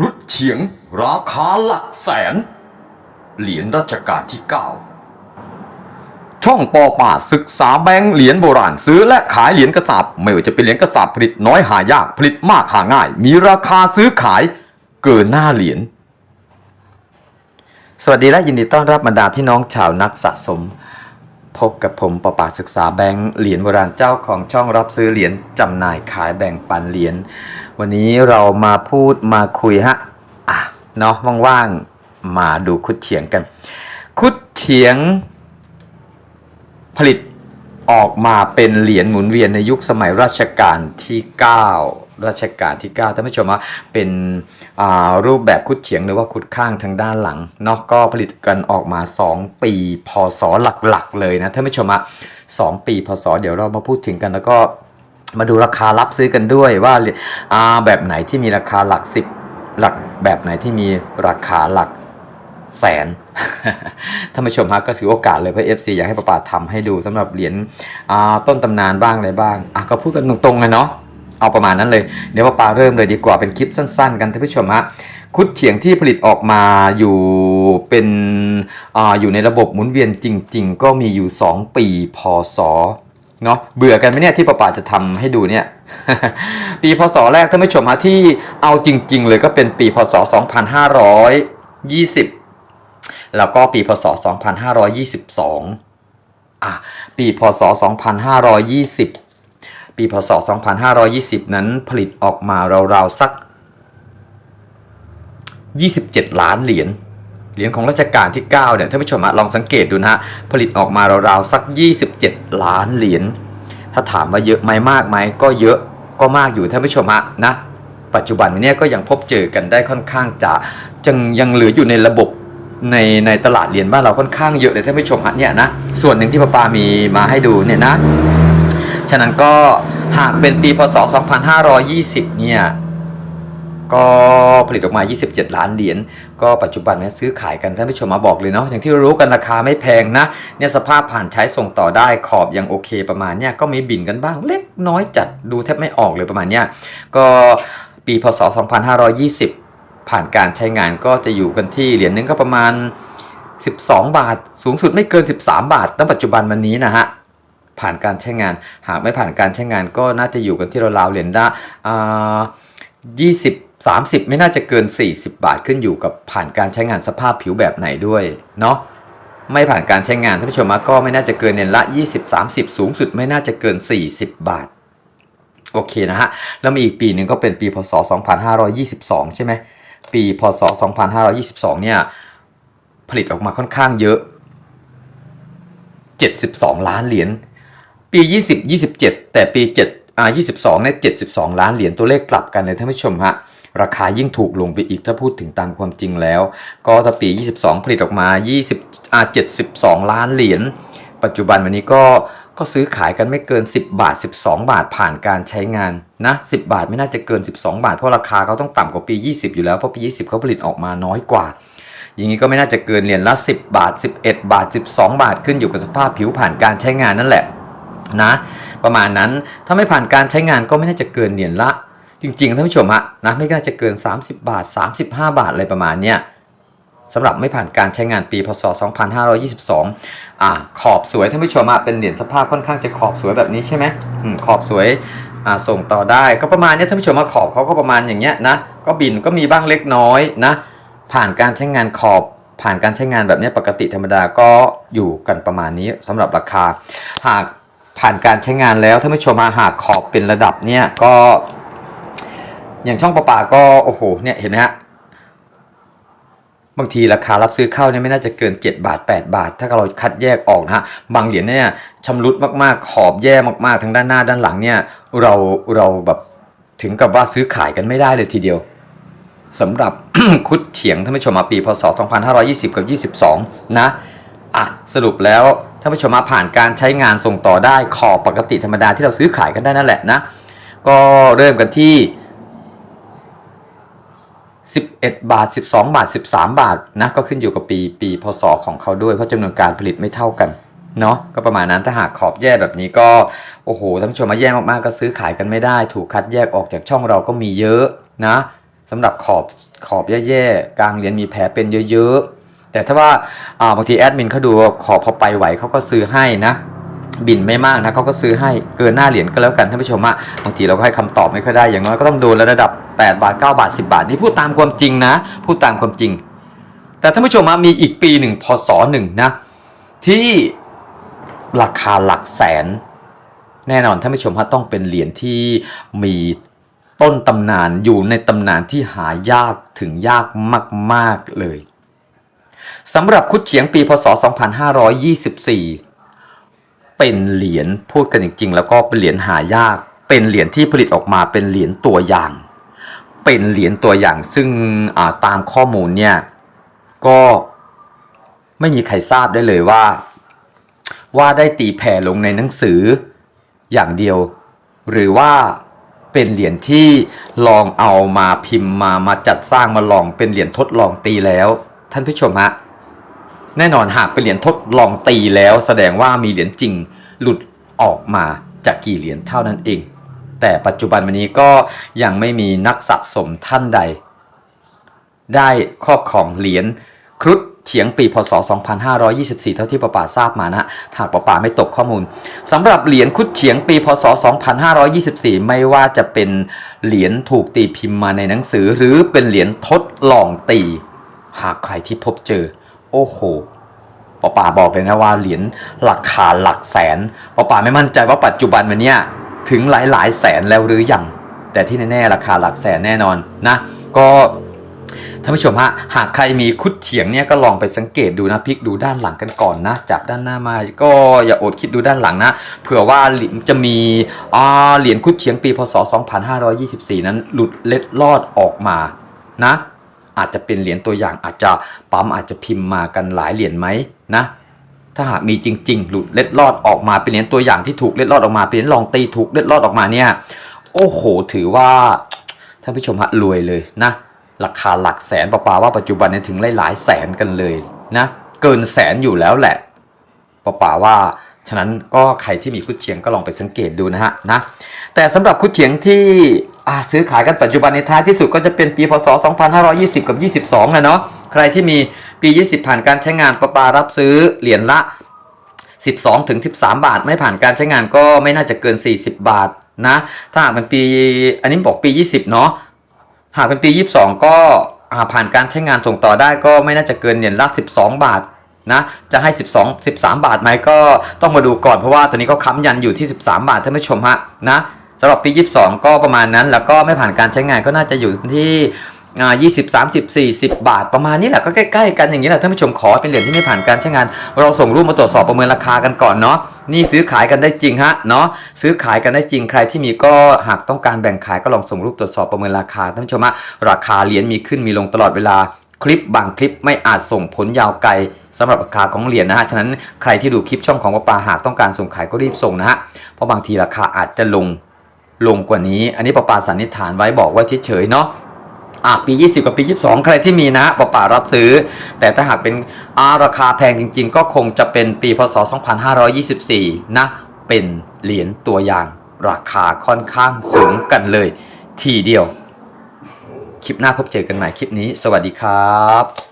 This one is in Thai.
ครุฑเฉียง ราคาหลักแสน เหรียญรัชกาลที่ 9 ช่องปอป่าศึกษาแบงค์เหรียญโบราณซื้อและขายเหรียญกระสาบไม่ว่าจะเป็นเหรียญกระสาบผลิตน้อยหายากผลิตมากหาง่าย มีราคาซื้อขายเกินหน้าเหรียญสวัสดีและยินดีต้อนรับบรรดาพี่น้องชาวนักสะสม พบกับผมประปาศึกษาแบงค์เหรียญโบราณเจ้าของช่องรับซื้อเหรียญจำหน่ายขายแบ่งปันเหรียญวันนี้เรามาพูดมาคุยฮะอะเนาะว่างๆมาดูคุดเฉียงกัน คุดเฉียงผลิตออกมาเป็นเหรียญหมุนเวียนในยุคสมัยรัชกาลที่ 9 รัชกาลที่9ท่านผู้ชมว่าเป็นอ่ารูปแบบคุดเฉียงหรือว่าคุดข้างทางด้านหลังเนาะก็ผลิตกันออกมา 2 ปีพศหลักๆเลยนะท่านผู้ชมว่า2ปีพศเดี๋ยวเรามาพูดถึงกันแล้วก็มาดูราคารับซื้อกันด้วยว่าอ่าแบบไหนที่มีราคาหลัก10หลักแบบไหนที่มีราคาหลักแสนท่านผู้ชมฮะก็ถือโอกาสเลยเพื่อ FC อยากให้ประปาทำให้ดูสำหรับเหรียญอ่าต้นตำนานบ้างอะไรบ้างอะก็พูดกันตรงๆเลยเนาะ เอาประมาณนั้นเลยเดี๋ยวประปาเริ่มเลยดีกว่าเป็นคลิปสั้นๆ กันท่านผู้ชมฮะคุดเฉียงที่ผลิตออกมาอยู่เป็นอ่าอยู่ในระบบหมุนเวียนจริง ๆ ก็มีอยู่ 2 ปีพศเนาะเบื่อกันไหมเนี่ยที่ประปาจะทำให้ดูเนี่ย ปีพศแรกท่านผู้ชมฮะที่เอาจริง ๆ เลยก็เป็นปีพศ 2520 แล้วก็ปีพศ 2522อะปีพศ 2520 ปีพศ 2520 นั้นผลิตออกมาราวๆสัก 27 ล้านเหรียญเหรียญของรัชกาลที่ 9 เนี่ยท่านผู้ชมอะลองสังเกตดูนะฮะผลิตออกมาราวๆสัก 27 ล้านเหรียญถ้าถามว่าเยอะไหมมากไหมก็เยอะก็มากอยู่ท่านผู้ชมฮะนะปัจจุบันนี้ก็ยังพบเจอกันได้ค่อนข้างจะยังยังเหลืออยู่ในระบบในในตลาดเหรียญบ้านเราค่อนข้างเยอะเลยท่านผู้ชมฮะเนี่ยนะส่วนหนึ่งที่ป้าปามีมาให้ดูเนี่ยนะ ฉะนั้นก็หากเป็นปีพศ 2520 เนี่ย ก็ผลิตออกมา 27 ล้านเหรียญ ก็ปัจจุบันเนี่ยซื้อขายกันท่านผู้ชมมาบอกเลยเนาะ อย่างที่รู้กันราคาไม่แพงนะ เนี่ยสภาพผ่านใช้ส่งต่อได้ขอบยังโอเคประมาณเนี่ย ก็มีบิ่นกันบ้างเล็กน้อยจัดดูแทบไม่ออกเลยประมาณเนี้ยก็ปีพศ 2520 ผ่านการใช้งานก็จะอยู่กันที่เหรียญนึงก็ประมาณ 12 บาท สูงสุดไม่เกิน 13 บาทณปัจจุบันวันนี้นะฮะ ผ่านการใช้งาน หากไม่ผ่านการใช้งานก็น่าจะอยู่กันที่ราวๆเหรียญละอ่า20 30ไม่น่าจะเกิน 40 บาทขึ้นอยู่กับผ่านการใช้งานสภาพผิวแบบไหนด้วยเนาะไม่ผ่านการใช้งานท่านผู้ชมก็ไม่น่าจะเกินเหรียญละ 20 30 สูงสุดไม่น่าจะเกิน 40 บาท โอเคนะฮะ แล้วมีอีกปีหนึ่งก็เป็นปีพศ 2522 ใช่ไหมปีพศ 2522 เนี่ย ผลิตออกมาค่อนข้างเยอะ 72 ล้านเหรียญ ปี 20 27 แต่ปี 7 อ่า 22 เนี่ย 72 ล้านเหรียญตัวเลขกลับกันเลยท่านผู้ชมฮะ ราคายิ่งถูกลงไปอีกถ้าพูดถึงตามความจริงแล้ว ก็ถ้าปี 22 ผลิตออกมา 20 อ่า 72 ล้านเหรียญ ปัจจุบันวันนี้ก็ก็ซื้อขายกันไม่เกิน 10 บาท 12 บาทผ่านการใช้งานนะ 10 บาทไม่น่าจะเกิน 12 บาท เพราะราคาเขาต้องต่ำกว่าปี 20 อยู่แล้ว เพราะปี 20 เขาผลิตออกมาน้อยกว่า อย่างนี้ก็ไม่น่าจะเกินเหรียญละ 10 บาท 11 บาท 12 บาทขึ้นอยู่กับสภาพผิวผ่านการใช้งานนั่นแหละ นะประมาณนั้นถ้าไม่ผ่านการใช้งานก็ไม่น่าจะเกินเหรียญละ จริงๆท่านผู้ชมฮะนะไม่น่าจะเกิน 30 บาท 35 บาทอะไรประมาณเนี้ยสำหรับไม่ผ่านการใช้งานปีพศ 2522 อ่าขอบสวยท่านผู้ชมอะเป็นเหรียญสภาพค่อนข้างจะขอบสวยแบบนี้ใช่ไหมอืมขอบสวยอ่าส่งต่อได้ก็ประมาณนี้ท่านผู้ชมมาขอบเขาก็ประมาณอย่างเงี้ยนะก็บินก็มีบ้างเล็กน้อยนะ ผ่านการใช้งานขอบผ่านการใช้งานแบบนี้ปกติธรรมดาก็อยู่กันประมาณนี้สำหรับราคา หาก ผ่านการใช้งานแล้วท่านผู้ชมมาหากขอบเป็นระดับเนี้ยก็ อย่างช่องประปาก็โอ้โหเนี่ยเห็นไหมฮะบางทีราคารับซื้อเข้าเนี่ยไม่น่าจะเกิน 7 บาท 8 บาท ถ้าเราคัดแยกออกนะฮะบางเหรียญเนี่ยชำรุดมากๆ ขอบแย่มากๆทั้งด้านหน้าด้านหลังเนี่ยเราเราแบบถึงกับว่าซื้อขายกันไม่ได้เลยทีเดียวสำหรับคุดเฉียงท่านผู้ชมมาปีพศ 2520 กับ 22 นะอะสรุปแล้ว ท่านผู้ชมมาผ่านการใช้งานส่งต่อได้ขอบปกติธรรมดาที่เราซื้อขายกันได้นั่นแหละนะ ก็เริ่มกันที่ 11 บาท 12 บาท 13 บาทนะก็ขึ้นอยู่กับปีปีพศของเขาด้วยเพราะจำนวนการผลิตไม่เท่ากันเนาะก็ประมาณนั้นถ้าหากขอบแย่แบบนี้ก็โอ้โหท่านผู้ชมมาแย่มากๆก็ซื้อขายกันไม่ได้ ถูกคัดแยกออกจากช่องเราก็มีเยอะนะสำหรับขอบขอบแย่ๆกลางเหรียญมีแผลเป็นเยอะๆ แต่ถ้าว่าบางทีแอดมินเขาดูขอพอไปไหวเขาก็ซื้อให้นะบินไม่มากนะเขาก็ซื้อให้เกินหน้าเหรียญก็แล้วกันท่านผู้ชมอะบางทีเราก็ให้คำตอบไม่ค่อยได้อย่างน้อยก็ต้องโดนระดับ 8 บาท 9 บาท 10 บาท นี่พูดตามความจริงนะ พูดตามความจริง แต่ท่านผู้ชมอะมีอีกปีหนึ่งพศหนึ่งนะ ที่ราคาหลักแสน แน่นอนท่านผู้ชมฮะต้องเป็นเหรียญที่มีต้นตำนานอยู่ในตำนานที่หายากถึงยากมาก ๆเลย สำหรับคุดเฉียงปีพศ 2524 เป็นเหรียญพูดกันจริงๆ แล้วก็เป็นเหรียญหายาก เป็นเหรียญที่ผลิตออกมาเป็นเหรียญตัวอย่าง เป็นเหรียญตัวอย่างซึ่งาตามข้อมูลเนี่ยก็ไม่มีใครทราบได้เลยว่า ว่าได้ตีแผ่ลงในหนังสืออย่างเดียว หรือว่าเป็นเหรียญที่ลองเอามาพิมพ์มามาจัดสร้างมาลองเป็นเหรียญทดลองตีแล้ว ท่านผู้ชมฮะแน่นอนหากเป็นเหรียญทดลองตีแล้ว แสดงว่ามีเหรียญจริงหลุดออกมาจากกี่เหรียญเท่านั้นเอง แต่ปัจจุบันวันนี้ก็ยังไม่มีนักสะสมท่านใด ได้ครอบครองเหรียญครุฑเฉียงปีพศ 2524 เท่าที่ประป่าทราบมานะหากประป่าไม่ตกข้อมูลสำหรับเหรียญครุฑเฉียงปีพศ 2524 ไม่ว่าจะเป็นเหรียญถูกตีพิมพ์มาในหนังสือ หรือเป็นเหรียญทดลองตี หากใครที่พบเจอ โอ้โหปอป่าบอกเลยนะว่าเหรียญราคาหลักแสนปอป่าไม่มั่นใจว่าปัจจุบันวันเนี้ยถึงหลายหลายแสนแล้วหรือยัง แต่ที่แน่ๆราคาหลักแสนแน่นอนนะ ก็ท่านผู้ชมฮะหากใครมีคุดเฉียงเนี่ยก็ลองไปสังเกตดูนะพลิกดูด้านหลังกันก่อนนะจากด้านหน้ามาก็อย่าอดคิดดูด้านหลังนะเผื่อว่าจะมีอ่าเหรียญคุดเฉียงปีพศ 2524 นั้นหลุดเล็ดลอดออกมานะ อาจจะเป็นเหรียญตัวอย่างอาจจะปั๊มอาจจะพิมพ์มากันหลายเหรียญไหมนะถ้าหากมีจริง ๆ หลุดเล็ดลอดออกมาเป็นเหรียญตัวอย่างที่ถูกเล็ดลอดออกมาเป็นเหรียญลองตีถูกเล็ดลอดออกมาเนี่ยโอ้โหถือว่าท่านผู้ชมฮะรวยเลยนะราคาหลักแสนปะปาว่าปัจจุบันเนี่ยถึงหลายๆแสนกันเลยนะเกินแสนอยู่แล้วแหละปะปาว่าฉะนั้นก็ใครที่มีคุดเฉียงก็ลองไปสังเกตดูนะฮะนะแต่สำหรับคุดเฉียงที่ ซื้อขายกันปัจจุบันในท้ายที่สุดก็จะเป็นปีพศ 2520 กับ 22 นะเนาะ ใครที่มีปี 20 ผ่านการใช้งานปะปารับซื้อเหรียญละ 12 ถึง 13 บาท ไม่ผ่านการใช้งานก็ไม่น่าจะเกิน 40 บาทนะ ถ้าหากเป็นปี อันนี้บอกปี 20 เนาะ หากเป็นปี 22 ก็ผ่านการใช้งานส่งต่อได้ก็ไม่น่าจะเกินเหรียญละ 12 บาทนะจะให้ 12 13 บาทไหมก็ต้องมาดูก่อนเพราะว่าตอนนี้ก็ค้ำยันอยู่ที่ 13 บาทท่านผู้ชมฮะนะ สำหรับปี22 ก็ประมาณนั้น แล้วก็ไม่ผ่านการใช้งานก็น่าจะอยู่ที่อ่า20 30 40บาทประมาณนี้แหละก็ใกล้ๆกันอย่างนี้แหละท่านผู้ชมขอเป็นเหรียญที่ไม่ผ่านการใช้งาน เราส่งรูปมาตรวจสอบประเมินราคากันก่อนเนาะนี่ซื้อขายกันได้จริงฮะเนาะซื้อขายกันได้จริงใครที่มีก็หากต้องการแบ่งขายก็ลองส่งรูปตรวจสอบประเมินราคาท่านผู้ชมฮะราคาเหรียญมีขึ้นมีลงตลอดเวลาคลิปบางคลิปไม่อาจส่งผลยาวไกลสำหรับราคาของเหรียญนะฮะ ฉะนั้นใครที่ดูคลิปช่องของปาปาหากต้องการส่งขายก็รีบส่งนะฮะ เพราะบางทีราคาอาจจะลง ลงกว่านี้ อันนี้ปาปาสันนิษฐานไว้บอกว่าเฉยๆเนาะอะปี 20 กับปี 22 ใครที่มีนะป่าป่ารับซื้อ แต่ถ้าหากเป็นอาราคาแพงจริง ๆ ก็คงจะเป็นปีพศ 2524 นะ เป็นเหรียญตัวอย่างราคาค่อนข้างสูงกันเลย ทีเดียว คลิปหน้าพบเจอกันใหม่คลิปนี้ สวัสดีครับ